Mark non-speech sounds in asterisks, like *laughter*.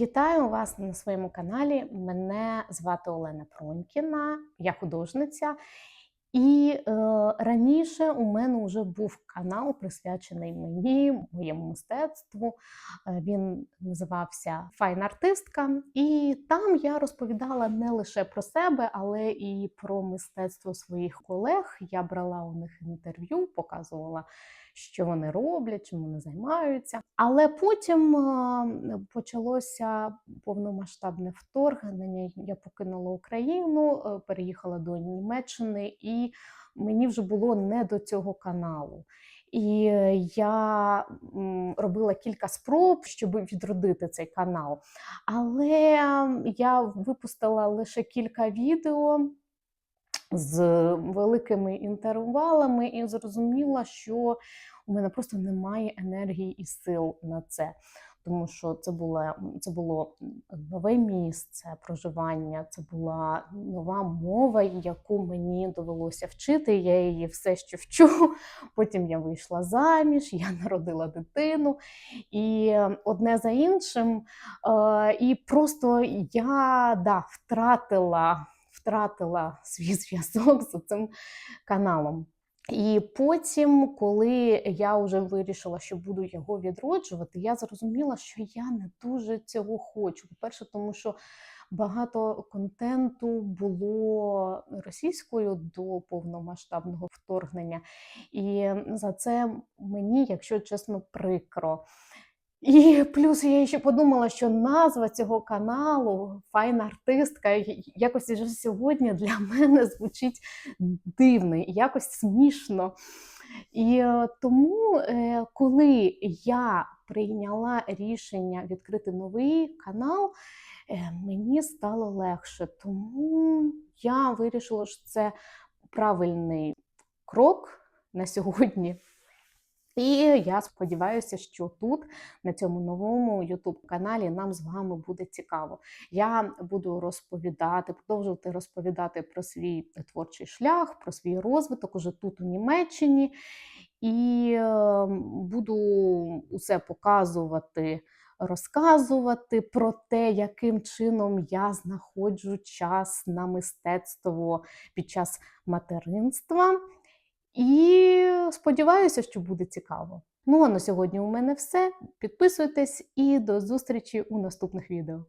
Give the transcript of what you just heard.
Вітаю вас на своєму каналі. Мене звати Олена Пронькіна, я художниця. І е, раніше у мене вже був канал, присвячений мені, моєму мистецтву. Е, він називався Файн артистка. І там я розповідала не лише про себе, але і про мистецтво своїх колег. Я брала у них інтерв'ю, показувала, що вони роблять, чим вони займаються. Але потім е, почалося повномасштабне вторгнення. Я покинула Україну, е, переїхала до Німеччини, і мені вже було не до цього каналу. І е, я робила кілька спроб, щоб відродити цей канал. Але я випустила лише кілька відео з великими інтервалами і зрозуміла, що у мене просто немає енергії і сил на це. Тому що це було, це було нове місце проживання, це була нова мова, яку мені довелося вчити. Я її все ще вчу. Потім я вийшла заміж, я народила дитину, і одне за іншим. Е, І просто я да, втратила втратила свій зв'язок з цим каналом. І потім, коли я вже вирішила, що буду його відроджувати, я зрозуміла, що я не дуже цього хочу. По-перше, тому що багато контенту було російською до повномасштабного вторгнення, і за це мені, якщо чесно, прикро. І плюс я ще подумала, що назва цього каналу Файна артистка якось вже сьогодні для *laughs* мене звучить дивно, якось смішно. І е, тому, е, коли я прийняла рішення відкрити новий канал, е, мені стало легше. Тому я вирішила, що це правильний крок на сьогодні. І я сподіваюся, що тут, на цьому новому Ютуб-каналі, нам з вами буде цікаво. Я буду розповідати, продовжувати розповідати про свій творчий шлях, про свій розвиток уже тут, у Німеччині, і ем, буду усе показувати. Розказувати про те, яким чином я знаходжу час на мистецтво під час материнства. І сподіваюся, що буде цікаво. Ну а на сьогодні у мене все. Підписуйтесь і до зустрічі у наступних відео.